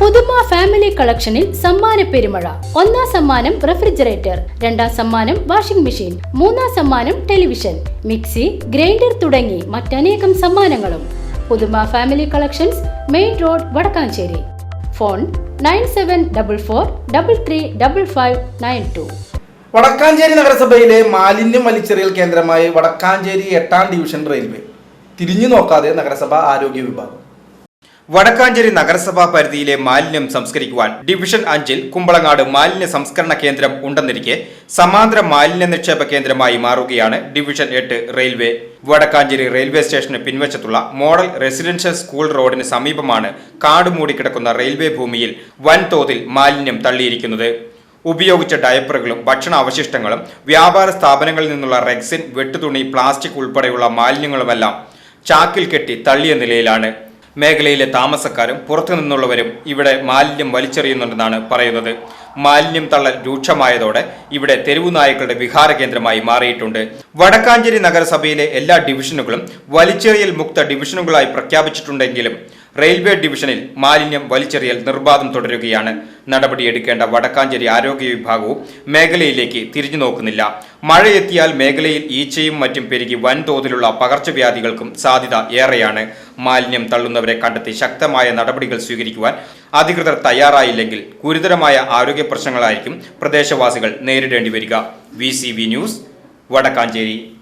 പുതുമ ഫാമിലി കളക്ഷനിൽ സമ്മാന പെരുമഴ. ഒന്നാം സമ്മാനം റെഫ്രിജറേറ്റർ രണ്ടാം സമ്മാനം വാഷിംഗ് മെഷീൻ മൂന്നാം സമ്മാനം ടെലിവിഷൻ മിക്സി ഗ്രൈൻഡർ തുടങ്ങി മറ്റനേകം സമ്മാനങ്ങളും. Puthuma Family Collections main road Vadakkanchery. Phone nine seven double four double three double five nine two. Vadakkanchery നഗരസഭയിലെ മാലിന്യം വലിച്ചെറിയൽ കേന്ദ്രമായി വടക്കാഞ്ചേരി എട്ടാം ഡിവിഷൻ റെയിൽവേ. തിരിഞ്ഞു നോക്കാതെ നഗരസഭ ആരോഗ്യ വിഭാഗം. വടക്കാഞ്ചേരി നഗരസഭാ പരിധിയിലെ മാലിന്യം സംസ്കരിക്കുവാൻ ഡിവിഷൻ അഞ്ചിൽ കുമ്പളങ്ങാട് മാലിന്യ സംസ്കരണ കേന്ദ്രം ഉണ്ടെന്നിരിക്കെ സമാന്തര മാലിന്യ നിക്ഷേപ കേന്ദ്രമായി മാറുകയാണ് ഡിവിഷൻ എട്ട് റെയിൽവേ. വടക്കാഞ്ചേരി റെയിൽവേ സ്റ്റേഷന് പിൻവശത്തുള്ള മോഡൽ റെസിഡൻഷ്യൽ സ്കൂൾ റോഡിന് സമീപമാണ് കാട് മൂടിക്കിടക്കുന്ന റെയിൽവേ ഭൂമിയിൽ വൻതോതിൽ മാലിന്യം തള്ളിയിരിക്കുന്നത്. ഉപയോഗിച്ച ഡയപ്പറുകളും ഭക്ഷണ അവശിഷ്ടങ്ങളും വ്യാപാര സ്ഥാപനങ്ങളിൽ നിന്നുള്ള റെക്സിൻ വെട്ടുതുണി പ്ലാസ്റ്റിക് ഉൾപ്പെടെയുള്ള മാലിന്യങ്ങളുമെല്ലാം ചാക്കിൽ കെട്ടി തള്ളിയ നിലയിലാണ്. മേഖലയിലെ താമസക്കാരും പുറത്തുനിന്നുള്ളവരും ഇവിടെ മാലിന്യം വലിച്ചെറിയുന്നുണ്ടെന്നാണ് പറയുന്നത്. മാലിന്യം തള്ളൽ രൂക്ഷമായതോടെ ഇവിടെ തെരുവു നായ്ക്കളുടെ വിഹാര കേന്ദ്രമായി മാറിയിട്ടുണ്ട്. വടക്കാഞ്ചേരി നഗരസഭയിലെ എല്ലാ ഡിവിഷനുകളും വലിച്ചെറിയൽ മുക്ത ഡിവിഷനുകളായി പ്രഖ്യാപിച്ചിട്ടുണ്ടെങ്കിലും റെയിൽവേ ഡിവിഷനിൽ മാലിന്യം വലിച്ചെറിയൽ നിർബാധം തുടരുകയാണ്. നടപടിയെടുക്കേണ്ട വടക്കാഞ്ചേരി ആരോഗ്യ വിഭാഗവും മേഖലയിലേക്ക് തിരിഞ്ഞു നോക്കുന്നില്ല. മഴയെത്തിയാൽ മേഖലയിൽ ഈച്ചയും മറ്റും പെരുകി വൻതോതിലുള്ള പകർച്ചവ്യാധികൾക്കും സാധ്യത ഏറെയാണ്. മാലിന്യം തള്ളുന്നവരെ കണ്ടെത്തി ശക്തമായ നടപടികൾ സ്വീകരിക്കുവാൻ അധികൃതർ തയ്യാറായില്ലെങ്കിൽ ഗുരുതരമായ ആരോഗ്യ പ്രശ്നങ്ങളായിരിക്കും പ്രദേശവാസികൾ നേരിടേണ്ടി വരിക. V news Vadakkanchery.